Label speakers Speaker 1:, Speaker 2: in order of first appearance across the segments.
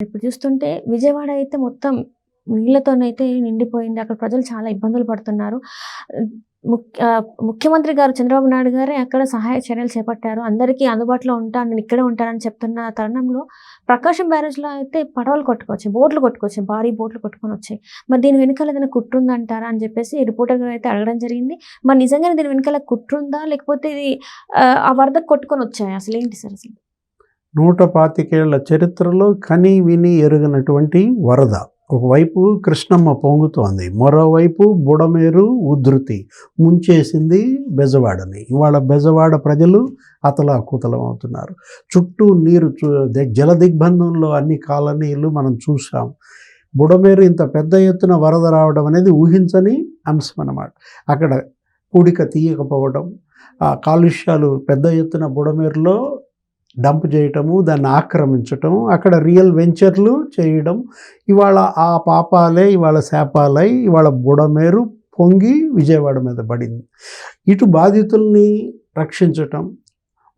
Speaker 1: ఇప్పుడు చూస్తుంటే విజయవాడ అయితే మొత్తం నీళ్ళతోనైతే నిండిపోయింది. అక్కడ ప్రజలు చాలా ఇబ్బందులు పడుతున్నారు. ముఖ్య ముఖ్యమంత్రి గారు చంద్రబాబు నాయుడు గారే అక్కడ సహాయ చర్యలు చేపట్టారు. అందరికీ అందుబాటులో ఉంటాను నేను ఇక్కడే ఉంటానని చెప్తున్న తరుణంలో ప్రకాశం బ్యారేజ్లో అయితే పడవలు కొట్టుకొచ్చాయి బోట్లు కొట్టుకొచ్చాయి భారీ బోట్లు కొట్టుకొని వచ్చాయి. మరి దీని వెనకాల ఏదైనా కుట్రుందంటారా అని చెప్పేసి రిపోర్టర్ గారు అయితే అడగడం జరిగింది. మరి నిజంగానే దీని వెనకాల కుట్రుందా లేకపోతే ఇది ఆ, వరద కొట్టుకొని వచ్చాయి? అసలు ఏంటి సార్ అసలు?
Speaker 2: నూట పాతికేళ్ళ చరిత్రలో కని విని ఎరుగినటువంటి వరద. ఒకవైపు కృష్ణమ్మ పొంగుతోంది మరోవైపు బుడమేరు ఉధృతి ముంచేసింది బెజవాడని. ఇవాళ బెజవాడ ప్రజలు అతలాకుతలం అవుతున్నారు చుట్టూ నీరు జల దిగ్బంధంలో అన్ని కాలనీలు మనం చూసాం బుడమేరు ఇంత పెద్ద ఎత్తున వరద రావడం అనేది ఊహించని అంశం అన్నమాట. అక్కడ పూడిక తీయకపోవడం ఆ కాలుష్యాలు పెద్ద ఎత్తున బుడమేరులో డంప్ చేయటము దాన్ని ఆక్రమించటం అక్కడ రియల్ వెంచర్లు చేయడం ఇవాళ ఆ పాపాలే ఇవాళ శాపాలై ఇవాళ బుడమేరు పొంగి విజయవాడ మీద పడింది. ఇటు బాధితుల్ని రక్షించటం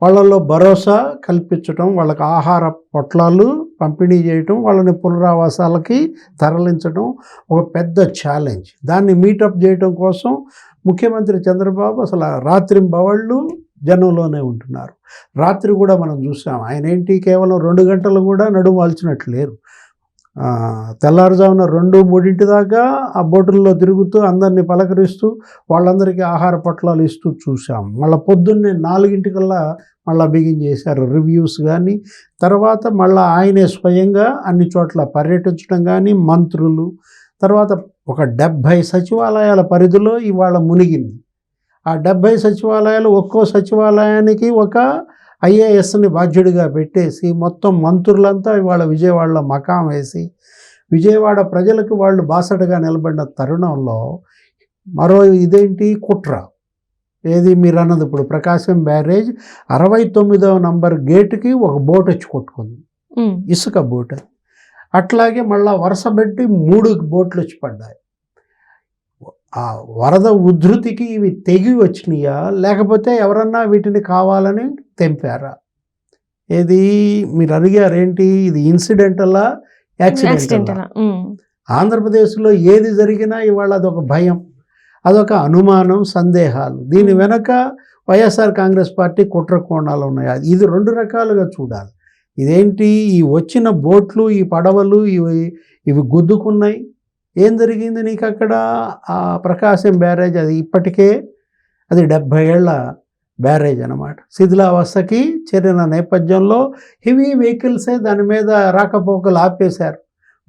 Speaker 2: వాళ్ళలో భరోసా కల్పించటం వాళ్ళకి ఆహార పొట్లాలు పంపిణీ చేయటం వాళ్ళని పునరావాసాలకి తరలించడం ఒక పెద్ద ఛాలెంజ్ దాన్ని మీటప్ చేయటం కోసం ముఖ్యమంత్రి చంద్రబాబు అసలు రాత్రింబవళ్ళు జనంలోనే ఉంటున్నారు. రాత్రి కూడా మనం చూసాం ఆయన ఏంటి కేవలం రెండు గంటలు కూడా నడుము వాల్చినట్లు లేరు. తెల్లారుజామున రెండు మూడింటి దాకా ఆ బోటుల్లో తిరుగుతూ అందరినీ పలకరిస్తూ వాళ్ళందరికీ ఆహార పొట్లాలు ఇస్తూ చూసాం. మళ్ళీ పొద్దున్నే నాలుగింటికల్లా మళ్ళీ బిగిన్ చేశారు రివ్యూస్ కానీ తర్వాత మళ్ళీ ఆయనే స్వయంగా అన్ని చోట్ల పర్యటించడం కానీ మంత్రులు తర్వాత ఒక డెబ్భై సచివాలయాల పరిధిలో ఇవాళ మునిగింది. ఆ డెబ్భై సచివాలయాలు ఒక్కో సచివాలయానికి ఒక ఐఏఎస్ని బాధ్యుడిగా పెట్టేసి మొత్తం మంత్రులంతా ఇవాళ విజయవాడలో మకాం వేసి విజయవాడ ప్రజలకు వాళ్ళు బాసటగా నిలబడిన తరుణంలో మరో ఇదేంటి? కుట్ర. ఏది మీరు అన్నది ఇప్పుడు ప్రకాశం బ్యారేజ్ అరవై తొమ్మిదవ నంబర్ గేటుకి ఒక బోట్ వచ్చి కొట్టుకుంది. ఇసుక బోట్. అట్లాగే మళ్ళా వరుస పెట్టి మూడు బోట్లు వచ్చి పడ్డాయి. ఆ వరద ఉధృతికి ఇవి తెగి వచ్చినాయా? లేకపోతే ఎవరన్నా వీటిని కావాలని తెంపారా? ఏది? మీరు అడిగారు ఏంటి ఇది ఇన్సిడెంటలా? యాక్సిడెంటలా?
Speaker 1: ఉమ్,
Speaker 2: ఆంధ్రప్రదేశ్లో ఏది జరిగినా ఇవాళ అదొక భయం అదొక అనుమానం సందేహాలు. దీని వెనక వైఎస్ఆర్ కాంగ్రెస్ పార్టీ కుట్ర కోణాలు ఉన్నాయి? అది- ఇది రెండు రకాలుగా చూడాలి. ఇదేంటి? ఈ వచ్చిన బోట్లు ఈ పడవలు ఇవి ఇవి గుద్దుకున్నాయి. ఏం జరిగింది నీకు అక్కడ ఆ ప్రకాశం బ్యారేజ్ అది ఇప్పటికే అది డెబ్భై ఏళ్ళ బ్యారేజ్ అనమాట శిథిలావస్థకి చేరిన నేపథ్యంలో హెవీ వెహికల్సే దాని మీద రాకపోకలు ఆపేశారు.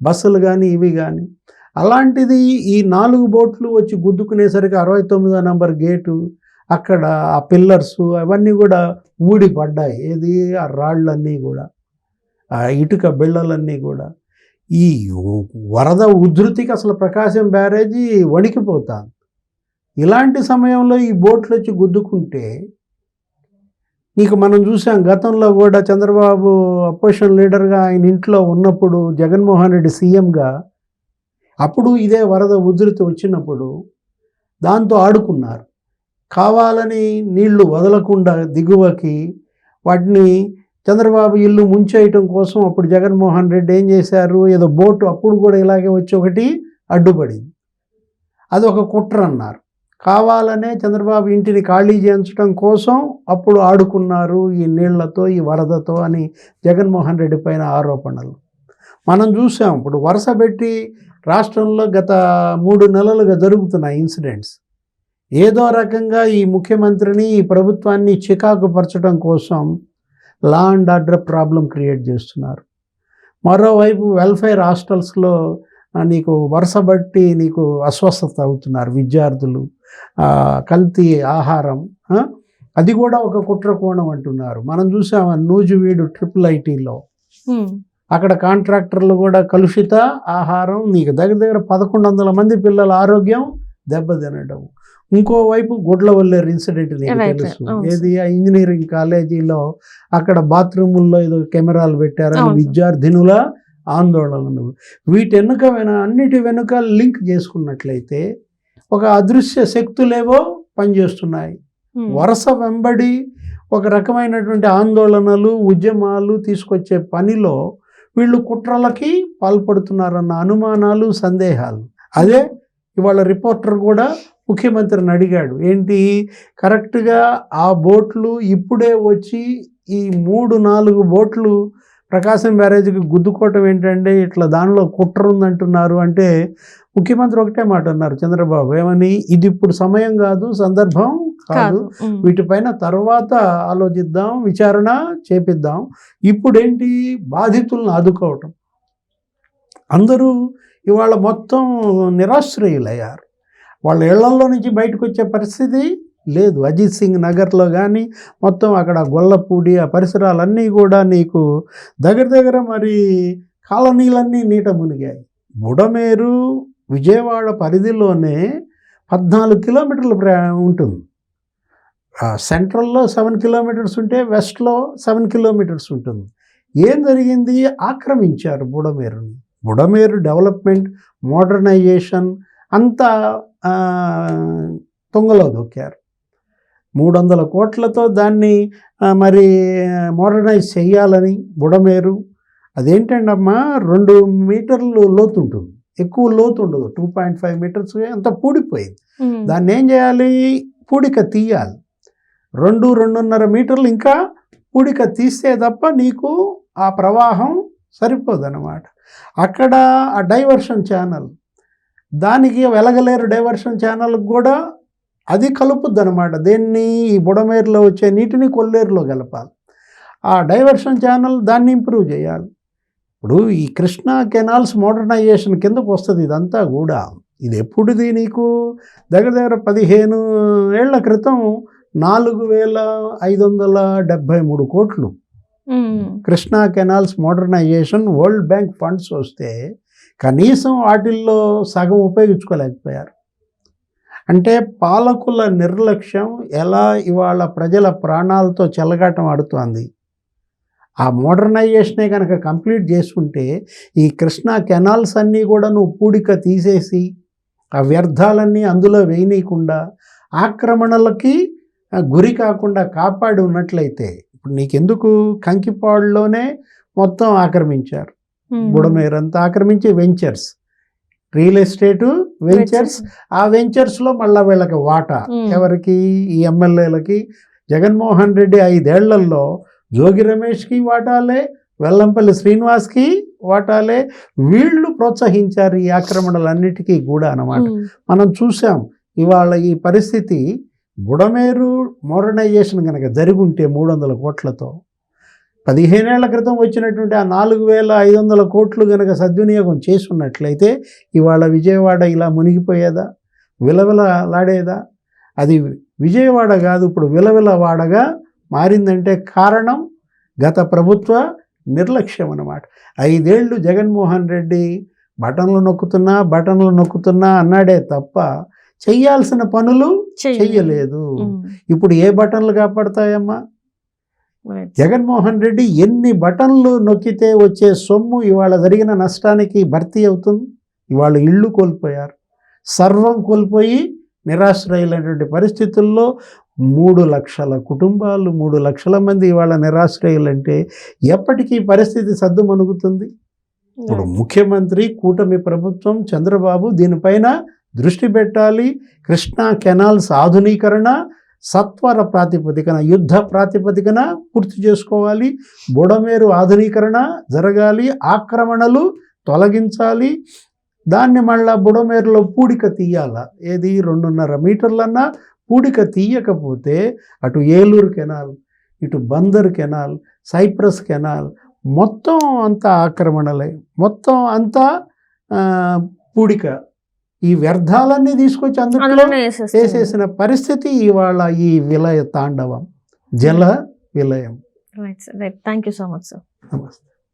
Speaker 2: బస్సులు కానీ ఇవి కానీ అలాంటిది ఈ నాలుగు బోట్లు వచ్చి గుద్దుకునేసరికి అరవై తొమ్మిదో నెంబర్ గేటు అక్కడ ఆ పిల్లర్స్ అవన్నీ కూడా ఊడిపడ్డాయి. ఏది? ఆ రాళ్ళన్నీ కూడా. ఆ ఇటుక బిళ్ళలన్నీ కూడా. ఈ వరద ఉధృతికి అసలు ప్రకాశం బ్యారేజీ వణికిపోతాను ఇలాంటి సమయంలో ఈ బోట్లు వచ్చి గుద్దుకుంటే నీకు మనం చూసాం గతంలో కూడా చంద్రబాబు అపోజిషన్ లీడర్గా ఆయన ఇంట్లో ఉన్నప్పుడు జగన్మోహన్ రెడ్డి సీఎంగా అప్పుడు ఇదే వరద ఉధృతి వచ్చినప్పుడు దాంతో ఆడుకున్నారు. కావాలని నీళ్ళు వదలకుండా దిగువకి వాటిని చంద్రబాబు ఇల్లు ముంచేయటం కోసం అప్పుడు జగన్మోహన్ రెడ్డి ఏం చేశారు? ఏదో బోటు అప్పుడు కూడా ఇలాగే వచ్చి ఒకటి అడ్డుపడింది. అది ఒక కుట్ర అన్నారు. కావాలనే చంద్రబాబు ఇంటిని ఖాళీ చేయించడం కోసం అప్పుడు ఆడుకున్నారు ఈ నీళ్ళతో ఈ వరదతో అని జగన్మోహన్ రెడ్డి పైన ఆరోపణలు. మనం చూసాం ఇప్పుడు వరుస పెట్టి రాష్ట్రంలో గత మూడు నెలలుగా జరుగుతున్నాయి ఇన్సిడెంట్స్. ఏదో రకంగా ఈ ముఖ్యమంత్రిని ఈ ప్రభుత్వాన్ని చికాకు పరచడం కోసం law and order problem create చేస్తున్నారు. మరోవైపు వెల్ఫేర్ హాస్టల్స్లో నీకు వరుస బట్టి నీకు అస్వస్థత అవుతున్నారు విద్యార్థులు. కల్తీ ఆహారం అది కూడా ఒక కుట్ర కోణం అంటున్నారు. మనం చూసాం నూజివీడు ట్రిపుల్ ఐటీలో అక్కడ కాంట్రాక్టర్లు కూడా కలుషిత ఆహారం నీకు దగ్గర దగ్గర పదకొండు వందల మంది పిల్లల ఆరోగ్యం దెబ్బతినడం. ఇంకోవైపు గుడ్లవల్లేరు ఇన్సిడెంట్ నీకు తెలుసు. ఏది? ఆ ఇంజనీరింగ్ కాలేజీలో అక్కడ బాత్రూముల్లో ఏదో కెమెరాలు పెట్టారని. విద్యార్థినుల ఆందోళనలు. వీటి వెనుక వెన అన్నిటి వెనుక లింక్ చేసుకున్నట్లయితే ఒక అదృశ్య శక్తులేవో పనిచేస్తున్నాయి. వరుస వెంబడి ఒక రకమైనటువంటి ఆందోళనలు ఉద్యమాలు తీసుకొచ్చే పనిలో వీళ్ళు కుట్రలకి పాల్పడుతున్నారన్న అనుమానాలు సందేహాలు. అదే ఇవాళ రిపోర్టర్ కూడా ముఖ్యమంత్రిని అడిగాడు ఏంటి కరెక్ట్గా ఆ బోట్లు ఇప్పుడే వచ్చి ఈ మూడు నాలుగు బోట్లు ప్రకాశం బ్యారేజ్కి గుద్దుకోవటం ఏంటంటే ఇట్లా దానిలో కుట్ర ఉందంటున్నారు. అంటే ముఖ్యమంత్రి ఒకటే మాట అన్నారు చంద్రబాబు ఏమని? ఇది ఇప్పుడు సమయం కాదు సందర్భం కాదు. వీటిపైన తర్వాత ఆలోచిద్దాం విచారణ చేపిద్దాం. ఇప్పుడేంటి? బాధితులను ఆదుకోవటం. అందరూ ఇవాళ మొత్తం నిరాశ్రయులయ్యారు. వాళ్ళ ఇళ్ళలో నుంచి బయటకు వచ్చే పరిస్థితి లేదు. అజిత్ సింగ్ నగర్లో కానీ మొత్తం అక్కడ గొల్లపూడి ఆ పరిసరాలన్నీ కూడా నీకు దగ్గర దగ్గర మరి కాలనీలన్నీ నీట మునిగాయి. బుడమేరు విజయవాడ పరిధిలోనే పద్నాలుగు కిలోమీటర్ల ప్రయాణం ఉంటుంది. సెంట్రల్లో సెవెన్ కిలోమీటర్స్ ఉంటే వెస్ట్లో సెవెన్ కిలోమీటర్స్ ఉంటుంది. ఏం జరిగింది? ఆక్రమించారు బుడమేరుని. బుడమేరు డెవలప్మెంట్ మోడర్నైజేషన్ అంతా తుంగలో దొక్కారు. మూడు వందల కోట్లతో దాన్ని మరి మోడర్నైజ్ చేయాలని బుడమేరు. అదేంటండమ్మా రెండు మీటర్లు లోతు ఉంటుంది ఎక్కువ లోతు ఉండదు టూ పాయింట్ ఫైవ్ మీటర్స్ అంత పూడిపోయింది. దాన్ని ఏం చేయాలి? పూడిక తీయాలి. రెండు రెండున్నర మీటర్లు ఇంకా పూడిక తీస్తే తప్ప నీకు ఆ ప్రవాహం సరిపోదన్నమాట. అక్కడ ఆ డైవర్షన్ ఛానల్ దానికి వెలగలేరు డైవర్షన్ ఛానల్కి కూడా అది కలుపుద్ది అనమాట దేన్ని? ఈ బుడమేరులో వచ్చే నీటిని కొల్లేరులో కలపాలి ఆ డైవర్షన్ ఛానల్ దాన్ని ఇంప్రూవ్ చేయాలి. ఇప్పుడు ఈ కృష్ణా కెనాల్స్ మోడర్నైజేషన్ కిందకు వస్తుంది ఇదంతా కూడా. ఇది ఎప్పుడుది నీకు? దగ్గర దగ్గర పదిహేను ఏళ్ళ క్రితం నాలుగు వేల ఐదు వందల డెబ్భై మూడు కోట్లు. Krishna canals modernisation World Bank funds వస్తే కనీసం వాటిల్లో సగం ఉపయోగించుకోలేకపోయారు. అంటే పాలకుల నిర్లక్ష్యం ఎలా ఇవాళ ప్రజల ప్రాణాలతో చెలగాటం ఆడుతోంది. ఆ మోడర్నైజేషనే కనుక కంప్లీట్ చేసుకుంటే ఈ కృష్ణా కెనాల్స్ అన్నీ కూడా నువ్వు పూడిక తీసేసి ఆ వ్యర్థాలన్నీ అందులో వేయనీయకుండా ఆక్రమణలకి గురి కాకుండా కాపాడి ఉన్నట్లయితే ఇప్పుడు నీకెందుకు కంకిపాడులోనే మొత్తం ఆక్రమించారు. బుడమేరంతా ఆక్రమించి వెంచర్స్ రియల్ ఎస్టేటు వెంచర్స్ ఆ వెంచర్స్లో మళ్ళీ వీళ్ళకి వాటా.
Speaker 1: ఉమ్.
Speaker 2: ఎవరికి? ఈ ఎమ్మెల్యేలకి. జగన్మోహన్ రెడ్డి ఐదేళ్ళలో జోగి రమేష్కి వాటాలే వెల్లంపల్లి శ్రీనివాస్కి వాటాలే. వీళ్ళు ప్రోత్సహించారు ఈ ఆక్రమణలన్నిటికీ కూడా అన్నమాట.
Speaker 1: ఉమ్.
Speaker 2: మనం చూసాం ఇవాళ ఈ పరిస్థితి బుడమేరు మోడర్నైజేషన్ కనుక జరుగుంటే మూడు వందల కోట్లతో పదిహేనేళ్ళ క్రితం వచ్చినటువంటి ఆ నాలుగు వేల ఐదు వందల కోట్లు కనుక సద్వినియోగం చేసున్నట్లయితే ఇవాళ విజయవాడ ఇలా మునిగిపోయేదా? విలవిలలాడేదా? అది విజయవాడ కాదు ఇప్పుడు విలవిలవాడగా మారిందంటే కారణం గత ప్రభుత్వ నిర్లక్ష్యం అన్నమాట. ఐదేళ్ళు జగన్మోహన్ రెడ్డి బటన్లు నొక్కుతున్నా బటన్లు నొక్కుతున్నా అన్నాడే తప్ప చెయ్యాల్సిన పనులు చెయ్యలేదు. ఇప్పుడు ఏ బటన్లు కాపాడతాయమ్మా. జగన్మోహన్ రెడ్డి ఎన్ని బటన్లు నొక్కితే వచ్చే సొమ్ము ఇవాళ జరిగిన నష్టానికి భర్తీ అవుతుంది? ఇవాళ ఇళ్ళు కోల్పోయారు. సర్వం కోల్పోయి నిరాశ్రయులైనటువంటి పరిస్థితుల్లో మూడు లక్షల కుటుంబాలు మూడు లక్షల మంది ఇవాళ నిరాశ్రయులంటే ఎప్పటికీ పరిస్థితి సద్దుమణుగుతుంది ఇప్పుడు ముఖ్యమంత్రి కూటమి ప్రభుత్వం చంద్రబాబు దీనిపైన దృష్టి పెట్టాలి. కృష్ణా కెనాల్స్ ఆధునీకరణ సత్వర ప్రాతిపదికన యుద్ధ ప్రాతిపదికన పూర్తి చేసుకోవాలి. బుడమేరు ఆధునీకరణ జరగాలి. ఆక్రమణలు తొలగించాలి. దాన్ని మళ్ళా బుడమేరులో పూడిక తీయాల. ఏది? రెండున్నర మీటర్లన్నా పూడిక తీయకపోతే అటు ఏలూరు కెనాల్ ఇటు బందర్ కెనాల్ సైప్రస్ కెనాల్ మొత్తం అంతా ఆక్రమణలే. మొత్తం అంతా పూడిక ఈ వ్యర్థాలన్నీ తీసుకొచ్చి అందులో. వేసేసిన పరిస్థితి ఇవాళ ఈ విలయ తాండవం. జల విలయం.
Speaker 1: Thank you so much sir
Speaker 2: నమస్తే